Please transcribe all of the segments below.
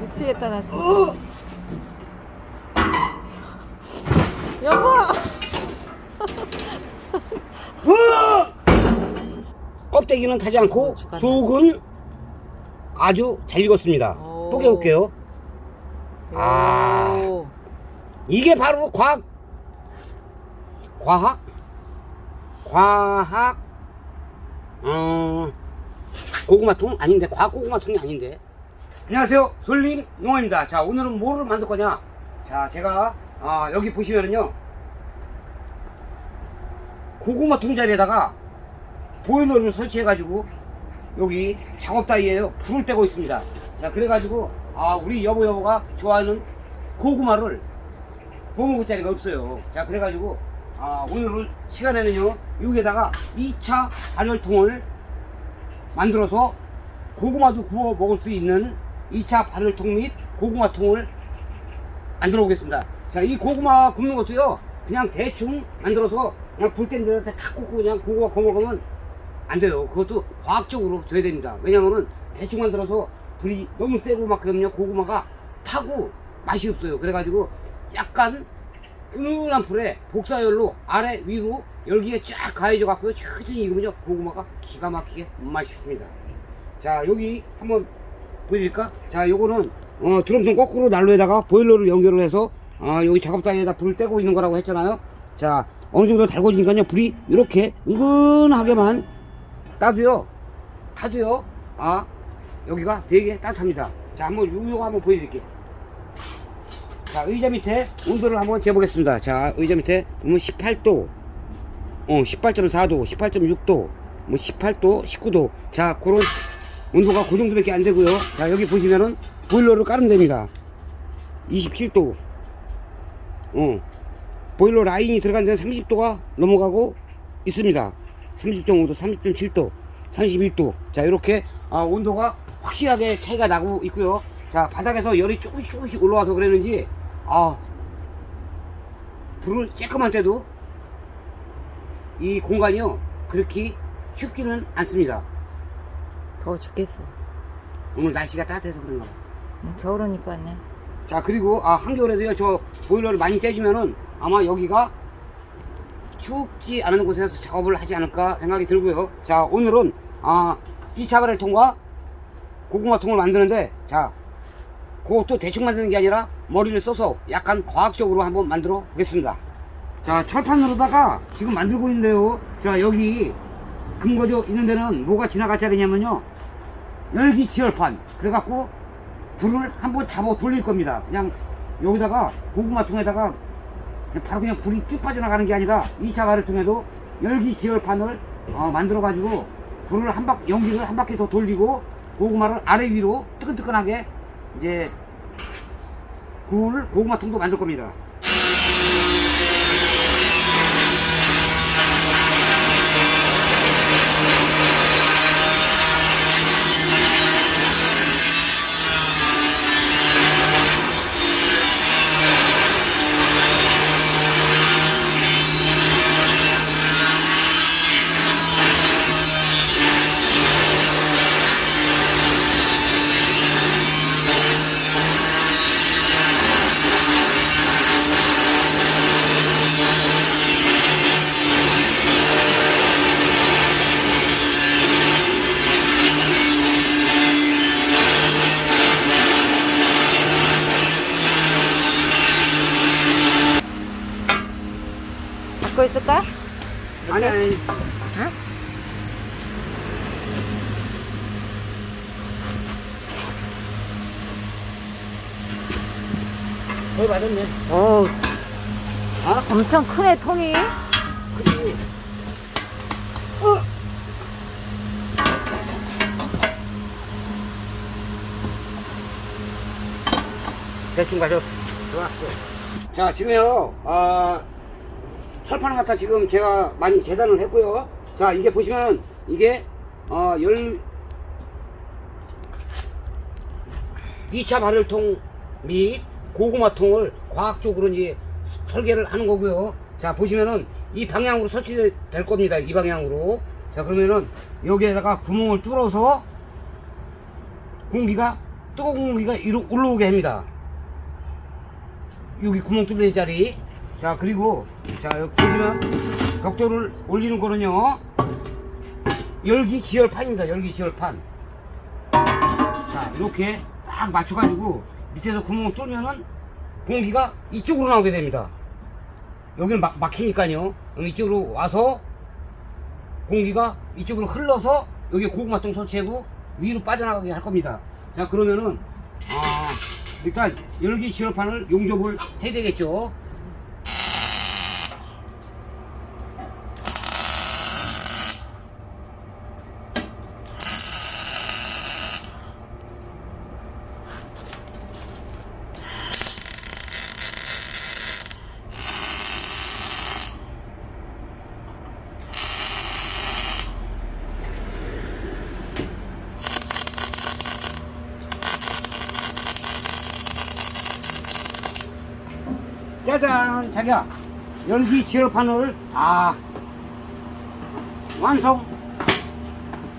미치겠다 나 진짜. 어! 여보. 어! 껍데기는 타지 않고. 속은 아주 잘 익었습니다. 오. 또 깨볼게요. 아. 오. 이게 바로 과학, 과학, 과학, 음, 고구마통? 아닌데, 과학 고구마통이 아닌데. 안녕하세요. 솔림 농어입니다. 자, 오늘은 뭐를 만들 거냐? 자, 제가, 아, 여기 보시면은요, 고구마 통자리에다가 보일러를 설치해 가지고, 여기 작업다이에요. 불을 떼고 있습니다. 자, 그래 가지고, 아, 우리 여보 여보가 좋아하는 고구마를 구워 먹을 자리가 없어요. 자, 그래 가지고, 아, 오늘 시간에는요, 여기에다가 2차 발열통을 만들어서 고구마도 구워 먹을 수 있는 2차 발열통 및 고구마통을 만들어 보겠습니다. 자, 이 고구마 굽는 것도요, 그냥 대충 만들어서 그냥 불땐 데다 탁 꽂고 그냥 고구마 구워 먹으면 안 돼요. 그것도 과학적으로 줘야 됩니다. 왜냐면은 대충 만들어서 불이 너무 세고 막 그러면 고구마가 타고 맛이 없어요. 그래가지고 약간 은은한 불에 복사열로 아래 위로 열기가 쫙 가해져 갖고요. 천천히 익으면요. 고구마가 기가 막히게 맛있습니다. 자, 여기 한번 보여드릴까? 자, 요거는 어, 드럼통 거꾸로 난로에다가 보일러를 연결을 해서 아, 여기 작업장에다 불을 떼고 있는 거라고 했잖아요. 자, 어느 정도 달궈지니까요. 불이 이렇게 은근하게만 따도요. 타도요. 아, 여기가 되게 따뜻합니다. 자, 한번 요, 요거 한번 보여드릴게요. 자, 의자 밑에 온도를 한번 재보겠습니다. 자, 의자 밑에 보면 18도, 어, 18.4도, 18.6도, 뭐 18도, 19도. 자, 그런 온도가 그 정도밖에 안 되고요. 자, 여기 보시면은 보일러를 깔으면 됩니다. 27도. 어. 보일러 라인이 들어간 데는 30도가 넘어가고 있습니다. 30.5도, 30.7도, 31도. 자, 이렇게 아, 온도가 확실하게 차이가 나고 있고요. 자, 바닥에서 열이 조금씩 조금씩 올라와서 그랬는지 아, 불을 쬐끔만 때도 이 공간이요 그렇게 춥지는 않습니다. 더워 죽겠어. 오늘 날씨가 따뜻해서 그런가 봐. 응, 겨울이니까네. 자 그리고 아 한겨울에도요 저 보일러를 많이 떼주면은 아마 여기가 춥지 않은 곳에서 작업을 하지 않을까 생각이 들고요 자 오늘은 아 2차 발열통과 고구마 통을 만드는데 자 그것도 대충 만드는 게 아니라 머리를 써서 약간 과학적으로 한번 만들어 보겠습니다 자 철판으로다가 지금 만들고 있는데요 자 여기 근거져 있는 데는 뭐가 지나갈 자리냐면요 열기 지열판 그래갖고 불을 한번 잡아 돌릴 겁니다. 그냥 여기다가 고구마 통에다가 그냥 바로 그냥 불이 쭉 빠져나가는 게 아니라 2차 가를 통해도 열기 지열판을 어, 만들어 가지고 불을 한 바, 연기를 한 바퀴 더 돌리고 고구마를 아래 위로 뜨끈뜨끈하게 이제 구울 고구마 통도 만들 겁니다. 갖고 있을까? 아니 아니 응? 거의 맞았네. 오, 아? 엄청 크네 통이. 대충 가졌어. 좋았어. 자, 지금요, 아, 철판을 갖다 지금 제가 많이 재단을 했고요. 자, 이게 보시면, 이게, 어, 열, 2차 발열통 및 고구마통을 과학적으로 이제 설계를 하는 거고요. 자, 보시면은 이 방향으로 설치될 겁니다. 이 방향으로. 자, 그러면은 여기에다가 구멍을 뚫어서 공기가 뜨거운 공기가 이로 올라오게 합니다. 여기 구멍 뚫린 자리. 자 그리고 자 여기 보시면 벽돌을 올리는 거는요 열기 지열판입니다. 열기 지열판. 자 이렇게 딱 맞춰가지고 밑에서 구멍을 뚫으면은 공기가 이쪽으로 나오게 됩니다. 여기는 막, 막히니까요. 이쪽으로 와서 공기가 이쪽으로 흘러서 여기 고구마통 설치하고 위로 빠져나가게 할 겁니다. 자 그러면은 아 일단 열기 지열판을 용접을 해야 되겠죠. 짜잔 자기야 열 기 지열판을 아 완성.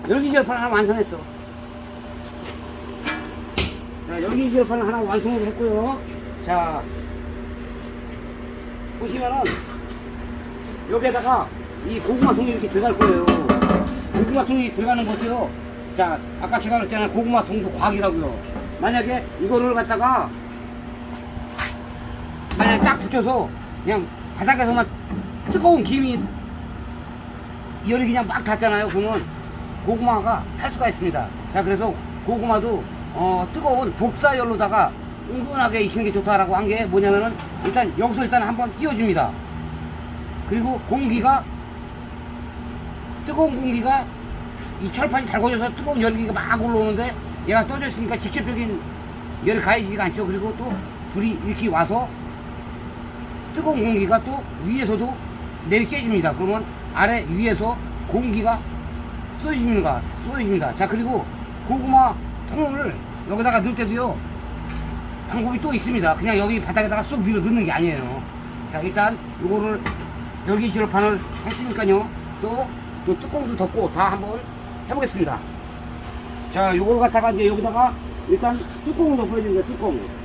열기 지열판 하나 완성했어. 자 열기 지열판 하나 완성을 했고요. 자 보시면은 여기에다가 이 고구마 통이 이렇게 들어갈 거예요. 고구마 통이 들어가는 거죠. 자 아까 제가 그랬잖아요. 고구마 통도 과학이라고요. 만약에 이거를 갖다가 만약에 딱 붙여서 그냥 바닥에서만 뜨거운 김이 열이 그냥 막 닿잖아요. 그러면 고구마가 탈 수가 있습니다. 자, 그래서 고구마도 어, 뜨거운 복사열로다가 은근하게 익히는 게 좋다라고 한 게 뭐냐면은 일단 여기서 일단 한번 띄워줍니다. 그리고 공기가 뜨거운 공기가 이 철판이 달궈져서 뜨거운 열기가 막 올라오는데 얘가 떠져 있으니까 직접적인 열이 가해지지가 않죠. 그리고 또 불이 이렇게 와서 뜨거운 공기가 또 위에서도 내리쬐집니다. 그러면 아래 위에서 공기가 쏘여집니다. 쏘여집니다. 자 그리고 고구마 통을 여기다가 넣을 때도요 방법이 또 있습니다. 그냥 여기 바닥에다가 쑥 밀어 넣는 게 아니에요. 자 일단 요거를 열기 지열판을 했으니까요 또, 또 뚜껑도 덮고 다 한번 해보겠습니다. 자 요걸 갖다가 이제 여기다가 일단 뚜껑을 덮어야 됩니다. 뚜껑.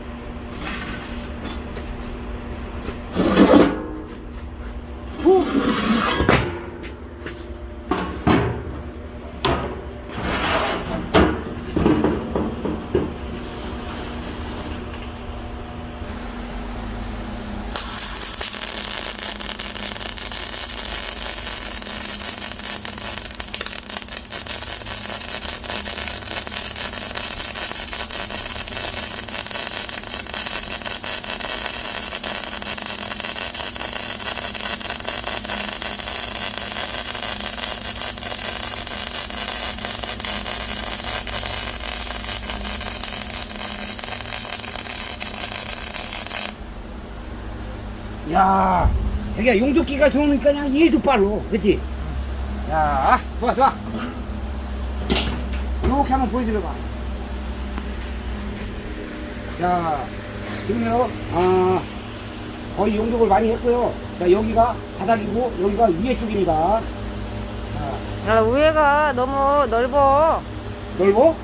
야, 자기야 용접기가 좋으니까 그냥 일도 빨로, 그치? 야, 좋아, 좋아. 이렇게 한번 보여드려봐. 자, 지금요, 아, 거의 용접을 많이 했고요. 자, 여기가 바닥이고, 여기가 위에 쪽입니다. 자, 야, 위에가 너무 넓어. 넓어?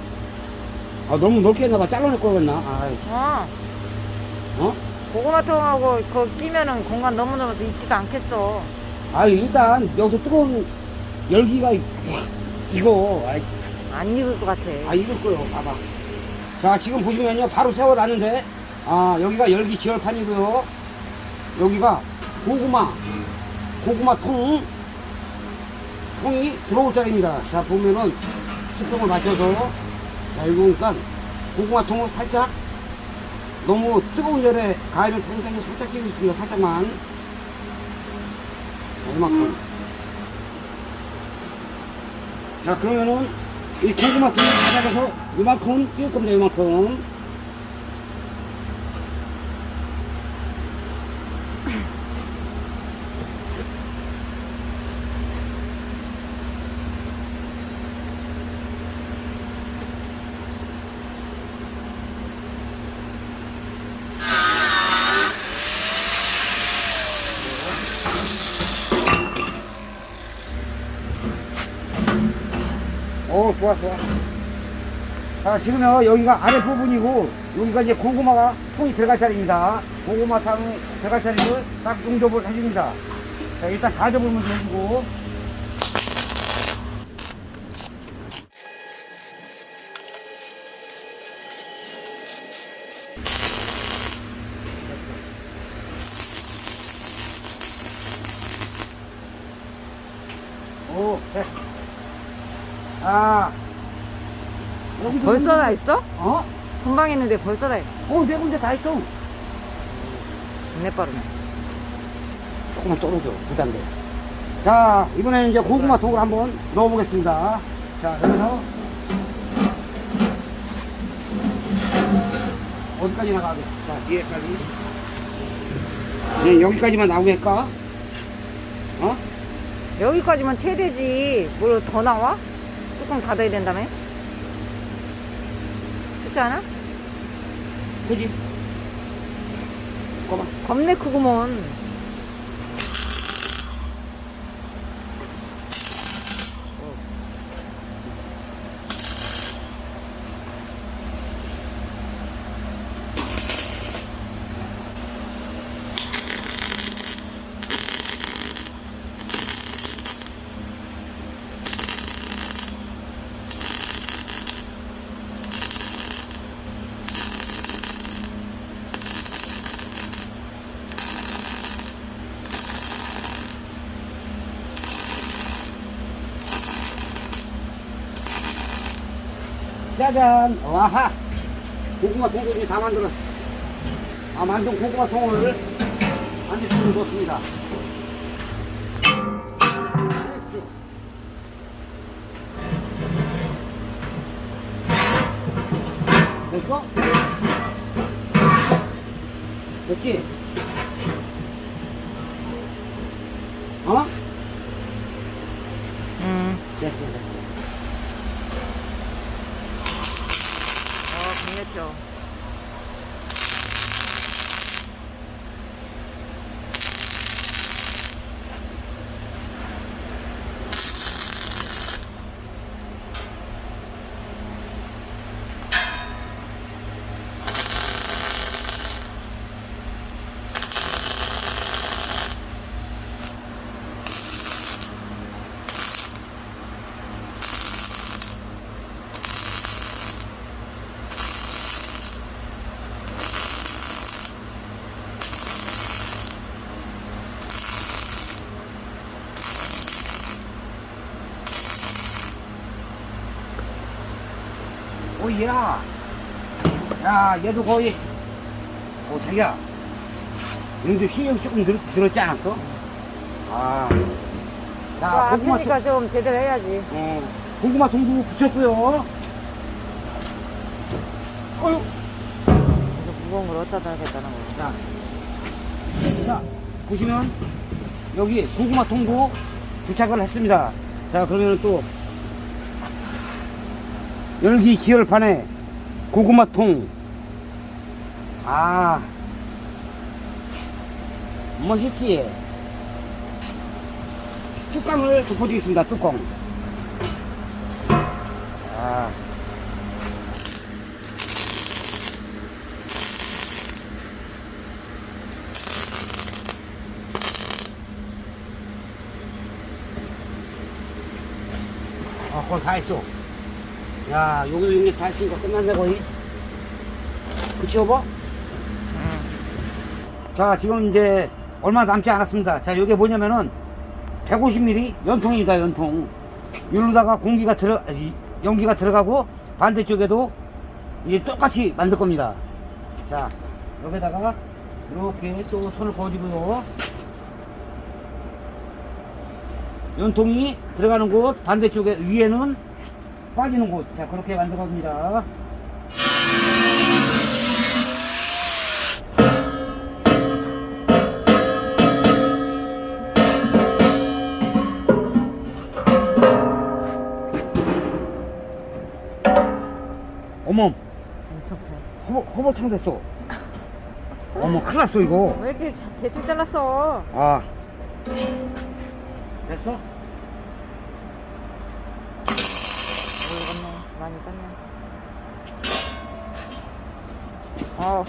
아, 너무 넓게 했나봐. 잘라낼 거겠나? 아, 어. 어? 고구마통하고 그 끼면은 공간 너무 넓어서 있지도 않겠어. 아, 일단, 여기서 뜨거운 열기가, 이- 이거, 아이, 안 익을 것 같아. 아 익을 거요 봐봐 자 지금 보시면요 바로 세워놨는데 아 여기가 열기 지열판이고요 여기가 고구마 고구마 통 통이 들어올 자리입니다 자 보면은 수평을 맞춰서 자 이거 그러니까 고구마 통을 살짝 너무 뜨거운 열에 가위를 당당히 살짝 끼고 있습니다 살짝만. 자 이만큼 자 그러면은 이 고구마 통을 바닥에서 이만큼 띄울 겁니다 이만큼 오 좋아 좋아 자, 지금 요, 여기가 아랫부분이고, 여기가 이제 고구마가 통이 들어갈 자리입니다. 고구마 통이 들어갈 자리를 딱 용접을 해줍니다. 자, 일단 가져보면 되고, 오, 네. 아, 여기도 벌써 다 있어? 어? 금방 했는데 벌써 다 있어. 어, 네 군데 다 있어. 내 빠르네. 조금만 떨어져, 부담돼. 자, 이번에는 이제 고구마 통을 한번 넣어보겠습니다. 자, 여기서. 어디까지 나가게? 자, 뒤에까지. 네, 여기까지만 나오겠까? 어? 여기까지만 최대지. 뭘 더 나와? 뚜껑 닫아야 된다며? 그렇지 않아? 그지? 겁내 크구먼. 짜잔! 와하! 고구마 이제 다 만들었어. 아, 만든 고구마 통을 반대쪽으로 넣습니다. 됐어? 됐지? 어? 음. 됐어, 됐어. 어, 겁냈죠. 오야 야 얘도 거의 오 자기야 얘도 힘이 조금 늘, 늘었지 않았어? 아. 자, 와, 고구마, 아프니까 좀 제대로 해야지. 통, 어, 고구마 통도 붙였고요. 어휴. 그래서 무거운 걸 어디다 놔야겠다는 거지. 자, 자, 보시면 여기 고구마 통도 부착을 했습니다. 자, 그러면 또 열기 지열판에 고구마 통. 아, 멋있지? 뚜껑을 덮어주겠습니다, 뚜껑. 아. 어, 거의 다 했어. 야, 여기도 이제 다 했으니까 끝났네, 거의. 그치, 여보? 자, 지금 이제 얼마 남지 않았습니다. 자, 이게 뭐냐면은 150mm 연통입니다, 연통. 여기다가 공기가 들어, 연기가 들어가고 반대쪽에도 이제 똑같이 만들 겁니다. 자, 여기다가 이렇게 또 손을 거지고요. 연통이 들어가는 곳 반대쪽에 위에는 빠지는 곳. 자, 그렇게 만들 겁니다. 어머, 엄청 커. 허벌, 허벌창 됐어. 어머, 큰일 났어, 이거. 왜 이렇게 자- 대충 잘랐어? 아. 됐어? 모르겠네. 많이 땄네. 어.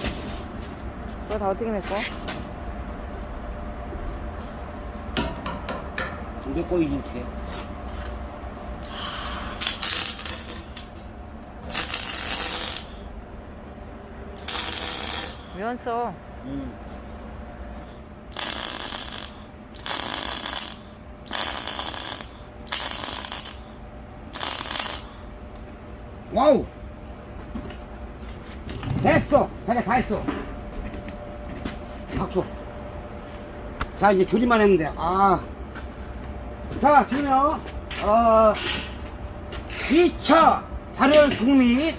그거 다 어떻게 메꿔? 이제 꼬이지 어떻게 면 써. 음. 와우 됐어. 자기가 다 했어. 박수. 자 이제 조리만 했는데. 아 자 지금요. 어 2차 발열 국민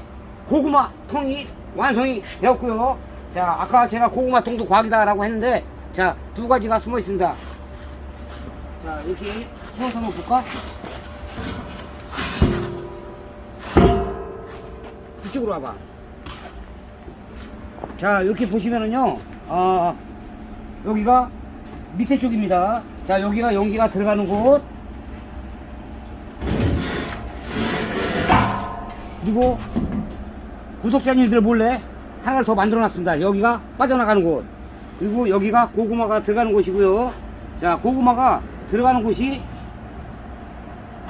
고구마 통이 완성이 되었고요. 자 아까 제가 고구마 통도 과학이다 라고 했는데 자 두 가지가 숨어 있습니다. 자 이렇게 세워서 한번 볼까? 이쪽으로 와봐 자 이렇게 보시면은요 아 여기가 밑에 쪽입니다. 자 여기가 연기가 들어가는 곳. 그리고 구독자님들 몰래 하나를 더 만들어 놨습니다. 여기가 빠져나가는 곳. 그리고 여기가 고구마가 들어가는 곳이고요. 자 고구마가 들어가는 곳이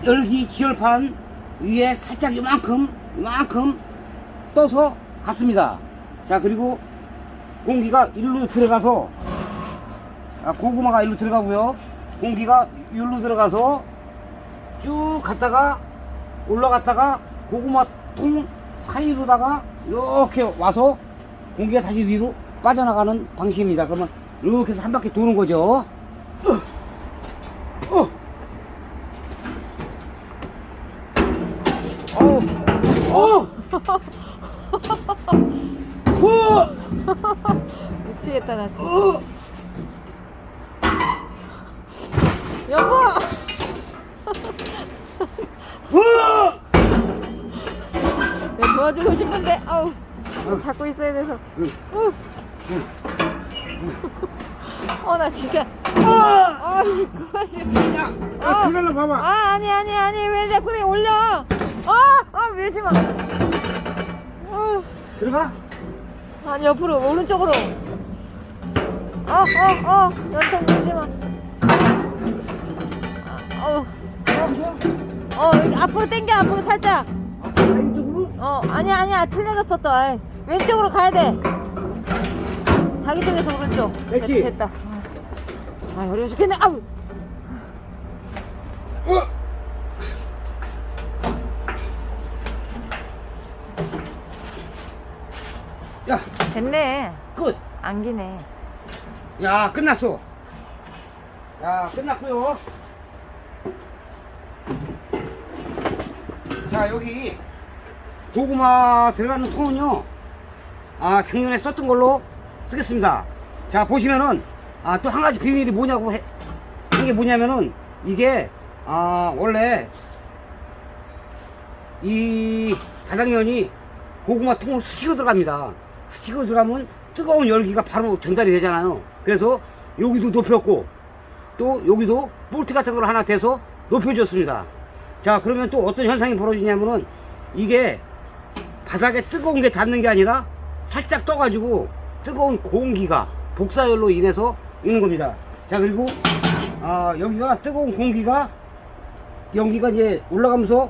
열기 지열판 위에 살짝 이만큼 이만큼 떠서 갔습니다 자 그리고 공기가 일로 들어가서 아, 고구마가 일로 들어가고요 공기가 일로 들어가서 쭉 갔다가 올라갔다가 고구마 통 사이로다가 이렇게 와서 공기가 다시 위로 빠져나가는 방식입니다 그러면 이렇게 해서 한 바퀴 도는 거죠 어, 어. 어! 어! 미치겠다, 나 진짜. 어! 여보! 어! 내가 도와주고 싶은데, 아우. 잡고 있어야 돼서. 응. 어. 어, 나 진짜. 어! 아, 씨, 그만 좀. 야, 야, 들어가나 봐봐. 아, 아니, 아니, 아니. 왜 자꾸 그래 올려? 아, 아, 밀지 마. 어, 들어가? 아니, 옆으로, 오른쪽으로. 어, 어, 어. 연통 밀지 마. 아, 어우. 어, 여기 앞으로 당겨, 앞으로 살짝. 아? 어, 아니야, 아니야. 틀려졌어, 또. 아이, 왼쪽으로 가야 돼. 자기 쪽에서 오른쪽. 됐지? 됐, 됐다. 아, 어려워 죽겠네. 아우. 어! 야, 됐네. 끝. 안기네. 야, 끝났어. 야, 끝났고요. 자, 여기 고구마 들어가는 통은요. 아, 작년에 썼던 걸로 쓰겠습니다. 자, 보시면은 아, 또 한 가지 비밀이 뭐냐고 해, 이게 뭐냐면은 이게 아, 원래 이 바닥면이 고구마 통으로 스치고 들어갑니다. 스치고 들어가면 뜨거운 열기가 바로 전달이 되잖아요. 그래서 여기도 높였고 또 여기도 볼트 같은 걸 하나 대서 높여줬습니다. 자 그러면 또 어떤 현상이 벌어지냐면은 이게 바닥에 뜨거운 게 닿는 게 아니라 살짝 떠가지고 뜨거운 공기가 복사열로 인해서 있는 겁니다. 자 그리고 아, 여기가 뜨거운 공기가 연기가 이제 올라가면서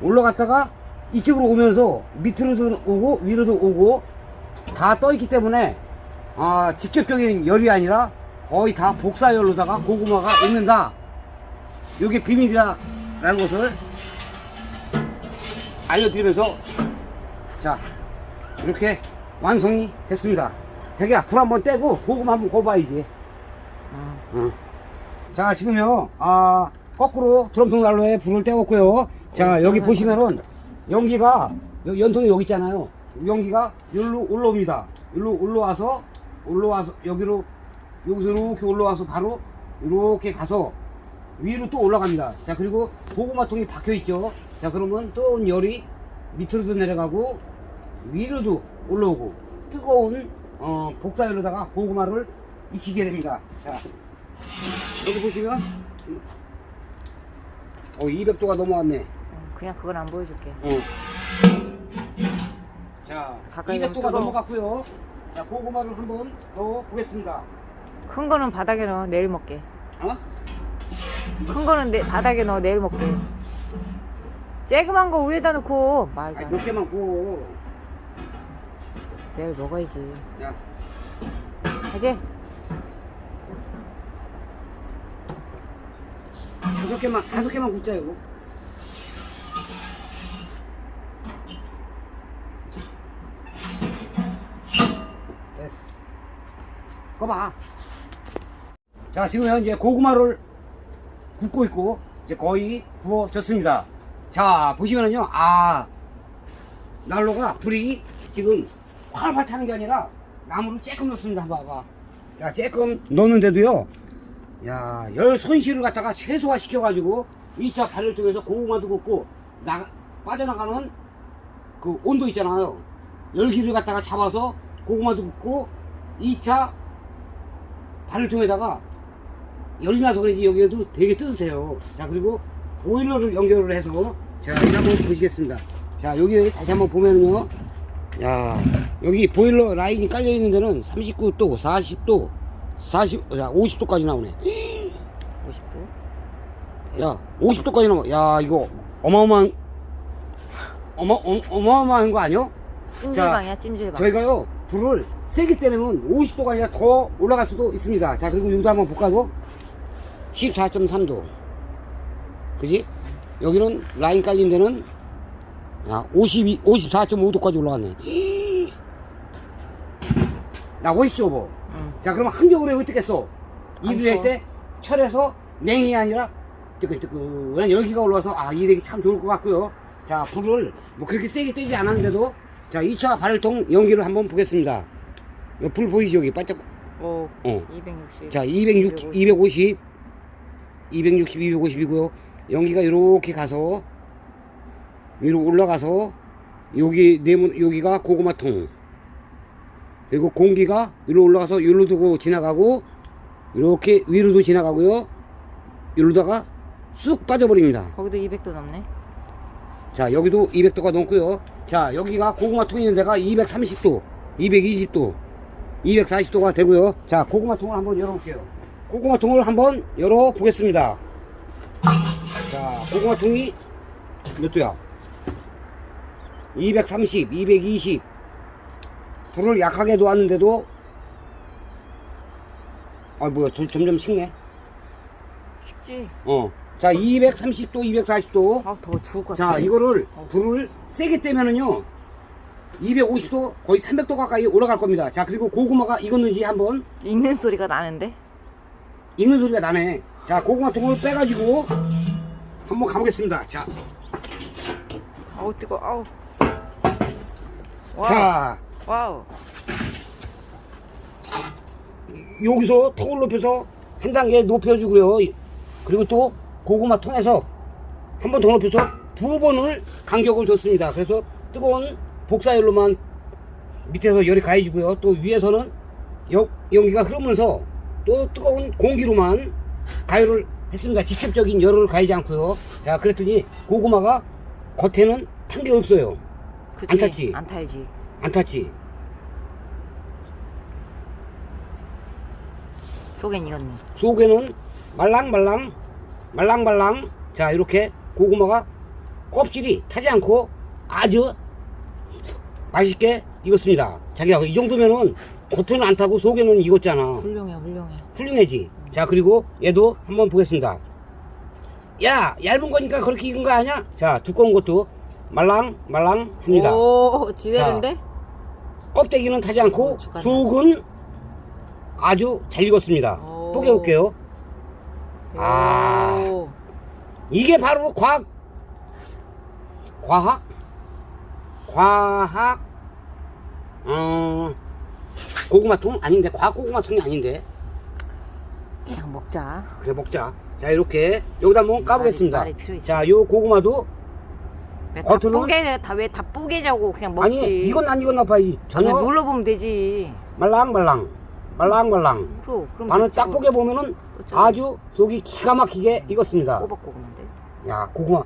올라갔다가 이쪽으로 오면서 밑으로도 오고 위로도 오고 다 떠 있기 때문에 아, 직접적인 열이 아니라 거의 다 복사열로다가 고구마가 있는다. 이게 비밀이라는 것을 알려드리면서 자 이렇게 완성이 됐습니다. 자기야 불 한번 떼고 고구마 한번 구워봐야지. 아, 응. 자 지금요 아 거꾸로 드럼통 난로에 불을 떼었고요 자 여기 보시면은 연기가 여- 연통이 여기 있잖아요. 연기가 여기로 올라옵니다. 여기로 올라와서 올라와서 여기로 여기서 이렇게 올라와서 바로 이렇게 가서 위로 또 올라갑니다. 자 그리고 고구마통이 박혀 있죠. 자 그러면 뜨거운 열이 밑으로도 내려가고 위로도 올라오고 뜨거운 어, 복사열로다가 고구마를 익히게 됩니다. 자 여기 보시면 어 200도가 넘어왔네. 어, 그냥 그건 안 보여줄게. 어. 자 자, 가까이 200도가 가면 뜨거워. 넘어갔고요. 자, 고구마를 한번 더 보겠습니다. 큰 거는 바닥에 넣어 내일 먹게. 어? 큰 거는 내, 바닥에 넣어 내일 먹게. 쬐그만 거 위에다 넣고 말도 아니, 안 몇 돼. 개만 구워. 내일 먹어야지. 야, 하게. 다섯 개만, 다섯 개만 굽자요. 됐어. 꺼봐. 자, 지금 현재 고구마를 굽고 있고, 이제 거의 구워졌습니다. 자, 보시면은요, 아, 난로가 불이 지금 활활 타는 게 아니라 나무를 쬐끔 넣습니다. 봐봐. 자, 쬐끔 넣는데도요, 야, 열 손실을 갖다가 최소화 시켜 가지고 2차 발을 통해서 고구마도 굽고 나 빠져나가는 그 온도 있잖아요. 열기를 갖다가 잡아서 고구마도 굽고 2차 발을 통해다가 열이 나서 그런지 여기에도 되게 뜨뜻해요. 자, 그리고 보일러를 연결을 해서 제가 이거 한번 보시겠습니다. 자, 여기 다시 한번 보면은요. 야, 여기 보일러 라인이 깔려 있는 데는 39도, 40도, 40, 야, 50도까지 나오네. 50도. 야, 50도까지 나와. 야, 이거 어마어마한, 어마, 어, 어마어마한 거 아니야? 찜질방이야 찜질방. 저희가요, 불을 세게 때리면 50도가 아니라 더 올라갈 수도 있습니다. 자, 그리고 여기도 한번 볼까요? 14.3도. 그지? 여기는 라인 깔린 데는, 야, 52, 54.5도까지 올라갔네. 나 멋있죠, 뭐? 응. 자, 그러면 한겨울에 어떻게 써? 안 이불. 때 철에서 냉이 아니라 뜨끈뜨끈한 열기가 올라와서 아, 이 렉이 참 좋을 것 같고요. 자, 불을 뭐 그렇게 세게 떼지 않았는데도 자, 2차 발열통 연기를 한번 보겠습니다. 여기 불 보이죠? 여기 반짝. 오. 어. 260. 자, 260, 250, 260, 250이고요. 연기가 이렇게 가서 위로 올라가서 여기 네모 여기가 고구마통. 그리고 공기가 위로 올라가서 위로 두고 지나가고 이렇게 위로도 지나가고요. 이러다가 쑥 빠져버립니다. 거기도 200도 넘네. 자, 여기도 200도가 넘고요. 자, 여기가 고구마통 있는 데가 230도, 220도, 240도가 되고요. 자, 고구마통을 한번 열어볼게요. 고구마통을 한번 열어보겠습니다. 자, 고구마통이 몇 도야? 230, 220. 불을 약하게 놓았는데도 아, 뭐야, 도- 점점 식네. 쉽지? 어. 자, 230도, 240도. 아, 더 죽을 것 같아. 자, 이거를 불을 세게 떼면은요, 250도, 거의 300도 가까이 올라갈 겁니다. 자, 그리고 고구마가 익었는지 한번 익는 소리가 나는데? 익는 소리가 나네. 자, 고구마 통을 빼가지고 한번 가보겠습니다. 자, 아우, 뜨거 아우. 와우. 자, 와우. 여기서 통을 높여서 한 단계 높여주고요. 그리고 또 고구마 통에서 한 번 더 높여서 두 번을 간격을 줬습니다. 그래서 뜨거운 복사열로만 밑에서 열이 가해지고요. 또 위에서는 여- 연기가 흐르면서 또 뜨거운 공기로만 가열을 했습니다. 직접적인 열을 가하지 않고요. 자, 그랬더니 고구마가 겉에는 탄 게 없어요. 그치? 안 탔지? 안 타야지. 안 탔지? 속엔 익었네. 속에는 말랑말랑 말랑말랑. 자 이렇게 고구마가 껍질이 타지 않고 아주 맛있게 익었습니다. 자기야 이 정도면은 겉에는 안 타고 속에는 익었잖아. 훌륭해, 훌륭해. 훌륭해지. 자 그리고 얘도 한번 보겠습니다. 야 얇은 거니까 그렇게 익은 거 아니야? 자 두꺼운 것도 말랑 말랑 합니다. 오, 지대로인데? 껍데기는 타지 않고 어. 속은 아주 잘 익었습니다. 해볼게요 아. 오. 이게 바로 과학 과학 과학 어 고구마통 아닌데 과학 고구마통이 아닌데 그냥 먹자. 그래 먹자 자 이렇게 여기다 한번 까보겠습니다 말이 필요 있어. 자 요 고구마도 왜다 겉으로는- 뿌게, 다, 왜다 뿌게자고 그냥 먹지. 아니 이건 안 익었나 봐야지 전혀 눌러보면 되지. 말랑말랑 말랑말랑 그럼, 그럼 됐지, 딱 뭐. 보게 보면은 어쩌고. 아주 속이 기가 막히게 익었습니다 꼬박꼬박한데? 야 고구마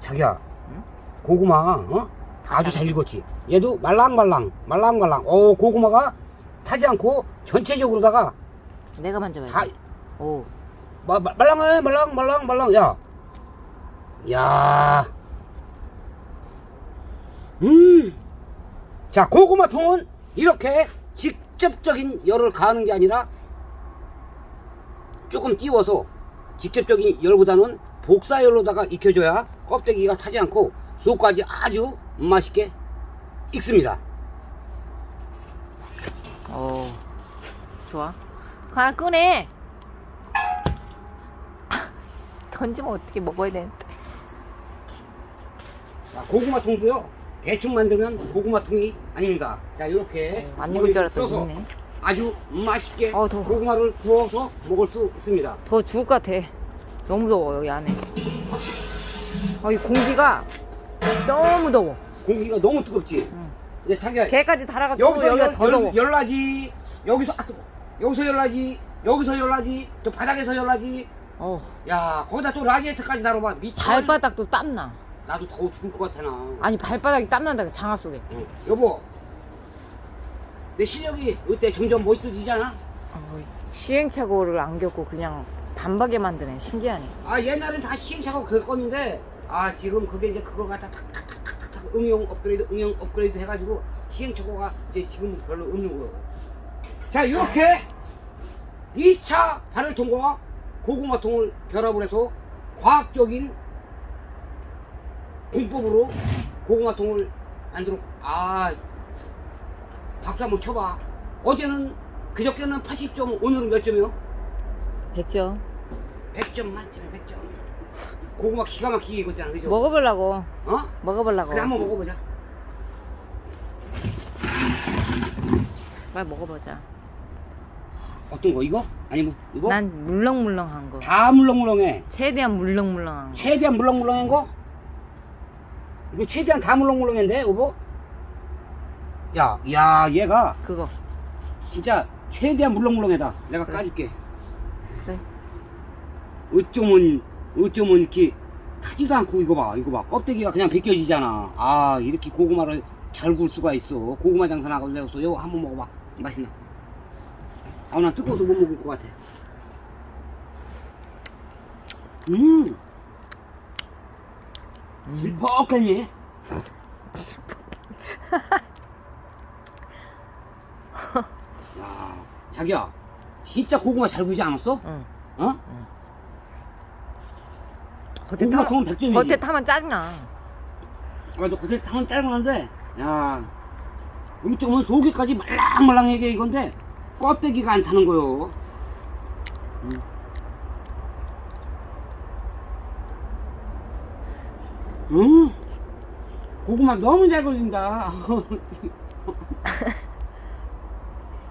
자기야 응? 고구마 어? 아주 잘 익었지. 얘도 말랑말랑, 말랑말랑. 오, 고구마가 타지 않고 전체적으로다가 내가 만져봐야 다 돼. 오. 마, 마, 말랑해, 말랑, 말랑, 말랑. 야, 야, 음. 자, 고구마 통은 이렇게 직접적인 열을 가하는 게 아니라 조금 띄워서 직접적인 열보다는 복사열로다가 익혀줘야 껍데기가 타지 않고 속까지 아주 맛있게 익습니다. 오. 좋아. 하나 끄네. 던지면 어떻게 먹어야 되는데. 자, 고구마 통도요. 대충 만들면 고구마 통이 아닙니다. 자, 이렇게 어, 안 익을 줄 알았더니 써서 익네. 아주 맛있게 어, 더워. 고구마를 구워서 먹을 수 있습니다. 더 죽을 것 같아. 너무 더워, 여기 안에. 아, 이 공기가 너무 더워. 공기가 너무 뜨겁지. 응. 이제 자기가 개까지 달아가지고 여기서 여기가 열, 더 더워. 열, 열나지. 여기서 아 뜨거. 여기서 열나지. 여기서 열나지. 또 바닥에서 열나지. 어. 야, 거기다 또 라디에이터까지 달아봐. 미쳐. 발바닥도 땀나. 나도 더워 죽을 것 같아 나. 아니, 발바닥이 땀난다, 그 장화 속에. 응. 여보. 내 실력이 어때? 점점 멋있어지잖아. 어, 시행착오를 안 겪고 그냥 단박에 만드네. 신기하네. 아 옛날엔 다 시행착오 그랬었는데 아 지금 그게 이제 그걸 갖다 탁탁탁탁탁 응용 업그레이드 응용 업그레이드 해가지고 시행착오가 이제 지금 별로 없는 거예요. 자 이렇게 2차 발열 통과 고구마통을 결합을 해서 과학적인 공법으로 고구마통을 만들어 아 박수 한번 쳐봐. 어제는 그저께는 80점 오늘은 몇 점이요? 100점. 100점 만점에 100점. 고구마 기가 막히게 익었잖아, 그죠? 먹어보려고. 어? 먹어보려고. 그래, 한번 먹어보자. 빨리 먹어보자. 어떤 거, 이거? 아니면 이거? 난 물렁물렁한 거. 다 물렁물렁해. 최대한 물렁물렁한 거. 최대한 물렁물렁한 거? 이거 최대한 다 물렁물렁한데, 여보? 야, 야, 얘가 그거. 진짜 최대한 물렁물렁하다. 내가 그래. 까줄게. 그래. 어쩌면, 어쩌면 이렇게 타지도 않고 이거 봐, 이거 봐. 껍데기가 그냥 벗겨지잖아. 아, 이렇게 고구마를 잘 구울 수가 있어. 고구마 장사 내었어. 이거 한번 먹어봐. 맛있나? 아, 난 뜨거워서 못 먹을 것 같아. 음. 질퍽하니? 야, 자기야, 진짜 고구마 잘 구지 않았어? 응. 어? 겉에 고구마 타면, 통은 100점이지. 겉에 타면 짜증나. 아, 너 그새 타면 짧은데, 야, 이쪽은 속에까지 말랑말랑하게 이건데, 껍데기가 안 타는 거요. 음. 음, 고구마 너무 잘 걸린다.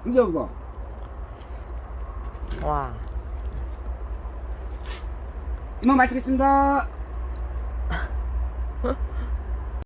이거 봐. 와. 이만 마치겠습니다.